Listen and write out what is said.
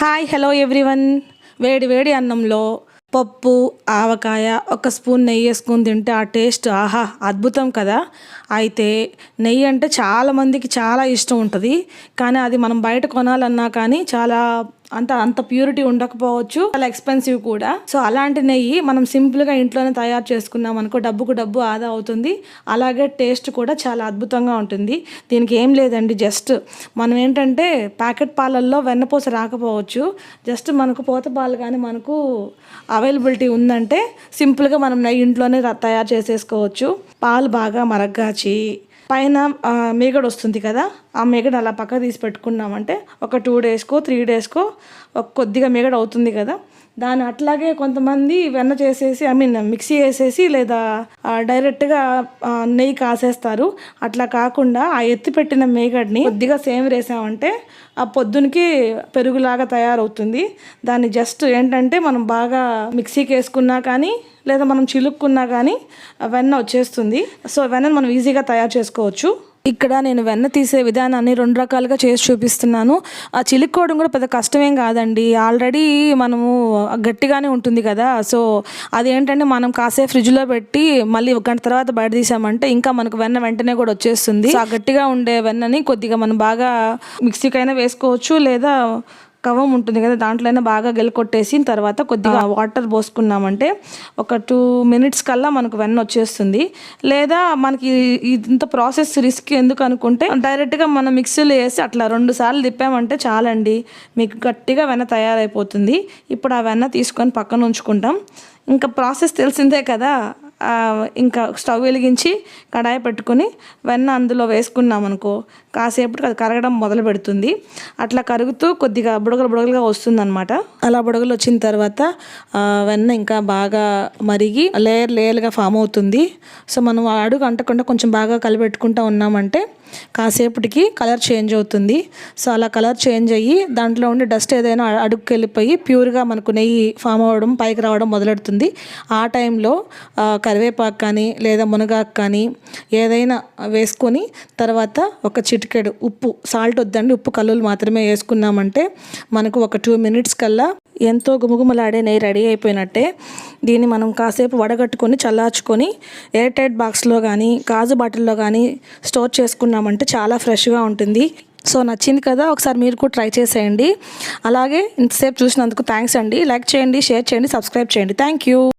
Hi hello everyone. వేడి వేడి అన్నంలో పప్పు ఆవకాయ ఒక స్పూన్ నెయ్యి వేసుకుని తింటే ఆ టేస్ట్ ఆహా అద్భుతం కదా. అయితే నెయ్యి అంటే చాలామందికి చాలా ఇష్టం ఉంటుంది. కానీ అది మనం బయట కొనాలన్నా కానీ చాలా అంత అంత ప్యూరిటీ ఉండకపోవచ్చు. చాలా ఎక్స్పెన్సివ్ కూడా. సో అలాంటి నెయ్యి మనం సింపుల్గా ఇంట్లోనే తయారు చేసుకున్నాం అనుకో డబ్బుకు డబ్బు ఆదా అవుతుంది. అలాగే టేస్ట్ కూడా చాలా అద్భుతంగా ఉంటుంది. దీనికి ఏం లేదండి జస్ట్ మనం ఏంటంటే ప్యాకెట్ పాలల్లో వెన్నపూస రాకపోవచ్చు. జస్ట్ మనకు పోత పాలు కానీ మనకు అవైలబిలిటీ ఉందంటే సింపుల్గా మనం నెయ్యి ఇంట్లోనే తయారు చేసేసుకోవచ్చు. పాలు బాగా మరగ్గాచి పైన ఆ, మేగడ వస్తుంది కదా ఆ మేగడ అలా పక్క తీసి పెట్టుకున్నామంటే ఒక టూ డేస్కో త్రీ డేస్కో కొద్దిగా మేగడ అవుతుంది కదా. దాన్ని అట్లాగే కొంతమంది వెన్న చేసేసి ఐ మీన్ మిక్సీ వేసేసి లేదా డైరెక్ట్గా నెయ్యి కాసేస్తారు. అట్లా కాకుండా ఆ ఎత్తి పెట్టిన మేగడ్ని కొద్దిగా సేమ్ వేసామంటే ఆ పొద్దునకి పెరుగులాగా తయారవుతుంది. దాన్ని జస్ట్ ఏంటంటే మనం బాగా మిక్సీకి వేసుకున్నా కానీ లేదా మనం చిలుక్కున్నా కానీ వెన్న వచ్చేస్తుంది. సో వెన్నను మనం ఈజీగా తయారు చేసుకోవచ్చు. ఇక్కడ నేను వెన్న తీసే విధానాన్ని రెండు రకాలుగా చేసి చూపిస్తున్నాను. ఆ చిలుక్కోవడం కూడా పెద్ద కష్టమేం కాదండి. ఆల్రెడీ మనము గట్టిగానే ఉంటుంది కదా. సో అది ఏంటంటే మనం కాసేపు ఫ్రిడ్జ్లో పెట్టి మళ్ళీ ఒక గంట తర్వాత బయట తీసామంటే ఇంకా మనకు వెన్న వెంటనే కూడా వచ్చేస్తుంది. ఆ గట్టిగా ఉండే వెన్నని కొద్దిగా మనం బాగా మిక్సీకైనా వేసుకోవచ్చు లేదా కవం ఉంటుంది కదా దాంట్లోనే బాగా గెలకొట్టేసిన తర్వాత కొద్దిగా వాటర్ పోసుకున్నామంటే ఒక టూ మినిట్స్ కల్లా మనకు వెన్న వచ్చేస్తుంది. లేదా మనకి ఇంత ప్రాసెస్ రిస్క్ ఎందుకు అనుకుంటే డైరెక్ట్గా మనం మిక్సీలో వేసి అట్లా రెండు సార్లు తిప్పామంటే చాలండి. మీకు గట్టిగా వెన్న తయారైపోతుంది. ఇప్పుడు ఆ వెన్న తీసుకొని పక్కన ఉంచుకుంటాం. ఇంకా ప్రాసెస్ తెలిసిందే కదా. ఇంకా స్టవ్ వెలిగించి కడాయి పెట్టుకొని వెన్న అందులో వేసుకున్నాం అనుకో కాసేపటికి అది కరగడం మొదలు పెడుతుంది. అట్లా కరుగుతూ కొద్దిగా బుడగలు బుడగలుగా వస్తుంది అనమాట అలా బుడగలు వచ్చిన తర్వాత వెన్న ఇంకా బాగా మరిగి లేయర్ లేయర్గా ఫామ్ అవుతుంది. సో మనం అడుగు అంటకుండా కొంచెం బాగా కలిపెట్టుకుంటా ఉన్నామంటే కాసేపటికి కలర్ చేంజ్ అవుతుంది. సో అలా కలర్ చేంజ్ అయ్యి దాంట్లో ఉండే డస్ట్ ఏదైనా అడుగుకి వెళ్ళిపోయి ప్యూర్గా మనకు నెయ్యి ఫామ్ అవ్వడం పైకి రావడం మొదలెడుతుంది. ఆ టైంలో కరివేపాకు కానీ లేదా మునగాకు కానీ ఏదైనా వేసుకొని తర్వాత ఒక చిటికెడు ఉప్పు సాల్ట్ వద్దండి ఉప్పు కల్లులు మాత్రమే వేసుకున్నామంటే మనకు ఒక టూ మినిట్స్ కల్లా ఎంతో గుమగుమలాడే నెయ్యి రెడీ అయిపోయినట్టే. దీన్ని మనం కాసేపు వడగట్టుకొని చల్లార్చుకొని ఎయిర్ టైట్ బాక్స్లో కానీ గాజు బాటిల్లో కానీ స్టోర్ చేసుకున్నామంటే చాలా ఫ్రెష్గా ఉంటుంది. సో నచ్చింది కదా ఒకసారి మీరు కూడా ట్రై చేసేయండి. అలాగే ఇంతసేపు చూసినందుకు థ్యాంక్స్ అండి. లైక్ చేయండి షేర్ చేయండి సబ్స్క్రైబ్ చేయండి. Thank you.